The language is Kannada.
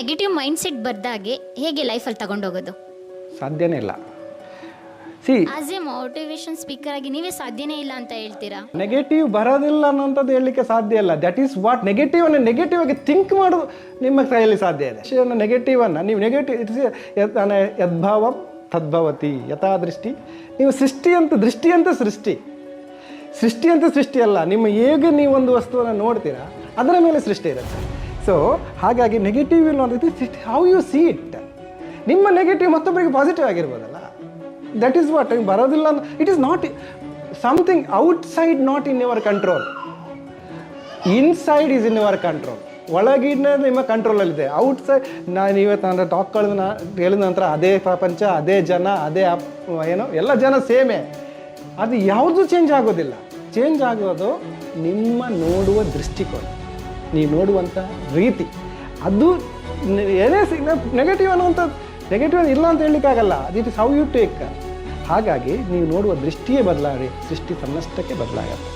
ನೆಗೆಟಿವ್ ಮೈಂಡ್ ಸೆಟ್ ಬರ್ದಾಗೆ ಹೇಗೆ ಲೈಫಲ್ಲಿ ತಗೊಂಡೋಗೋದು? ಸಾಧ್ಯನೇ ಇಲ್ಲ. See as a motivation speaker ಆಗಿ ನೀವೇ ಸಾಧ್ಯನೇ ಇಲ್ಲ ಅಂತ ಹೇಳ್ತೀರಾ? ನೆಗೆಟಿವ್ ಬರೋದಿಲ್ಲ ಅನ್ನೋಂಥದ್ದು ಹೇಳಲಿಕ್ಕೆ ಸಾಧ್ಯ ಇಲ್ಲ. ದಟ್ ಈಸ್ ವಾಟ್ ನೆಗೆಟಿವ್ ಅನ್ನು ನೆಗೆಟಿವ್ ಆಗಿ ಥಿಂಕ್ ಮಾಡೋದು ನಿಮ್ಮ ಕೈಯಲ್ಲಿ ಸಾಧ್ಯ ಇದೆ. ಸೃಷ್ಟಿಯನ್ನು ನೆಗೆಟಿವ್ ಅನ್ನು ನೀವು ನೆಗೆಟಿವ್ ಇಟ್ಸ್ ಯದ್ಭಾವಂ ತದ್ಭವತಿ ಯಥಾ ದೃಷ್ಟಿ. ನೀವು ಸೃಷ್ಟಿ ಅಂತ ದೃಷ್ಟಿ ಅಂತ ಸೃಷ್ಟಿ. ಸೃಷ್ಟಿ ಅಂತ ಸೃಷ್ಟಿ ಅಲ್ಲ. ನಿಮ್ಮ ಹೇಗೆ ನೀವು ಒಂದು ವಸ್ತುವನ್ನು ನೋಡ್ತೀರಾ ಅದರ ಮೇಲೆ ಸೃಷ್ಟಿ ಇರುತ್ತೆ. ಸೊ ಹಾಗಾಗಿ ನೆಗೆಟಿವ್ ಅನ್ನೋದು ಹೌ ಯು ಸಿ ಇಟ್ ನಿಮ್ಮ ನೆಗೆಟಿವ್ ಮತ್ತೊಬ್ಬರಿಗೆ ಪಾಸಿಟಿವ್ ಆಗಿರ್ಬೋದಲ್ಲ. ದಟ್ ಈಸ್ ವಾಟ್ ಬರೋದಿಲ್ಲ it is not something outside not in your control inside is in your control ಒಳಗಿನ ನಿಮ್ಮ ಕಂಟ್ರೋಲಲ್ಲಿದೆ ಔಟ್ಸೈಡ್ ನಾನು ಇವತ್ತು ಅಂದರೆ ಟಾಕ್ ನಾ, ಹೇಳಿದ ನಂತರ ಅದೇ ಪ್ರಪಂಚ, ಅದೇ ಜನ, ಅದೇ ಅಪ್, ಏನೋ, ಎಲ್ಲ ಜನ ಸೇಮೇ. ಅದು ಯಾವುದು ಚೇಂಜ್ ಆಗೋದಿಲ್ಲ. ಚೇಂಜ್ ಆಗೋದು ನಿಮ್ಮ ನೋಡುವ ದೃಷ್ಟಿಕೋನ. ನೀವು ನೋಡುವಂಥ ರೀತಿ. ಅದು ಏನೇ ಸಿಗ್ ನೆಗೆಟಿವ್ ಅನ್ನುವಂಥದ್ದು ನೆಗೆಟಿವ್ ಇಲ್ಲ ಅಂತ ಹೇಳಲಿಕ್ಕಾಗಲ್ಲ. It is how you take ಹಾಗಾಗಿ ನೀವು ನೋಡುವ ದೃಷ್ಟಿಯೇ ಬದಲಾಗಿ ಸೃಷ್ಟಿ ತನ್ನಷ್ಟಕ್ಕೆ ಬದಲಾಗತ್ತೆ.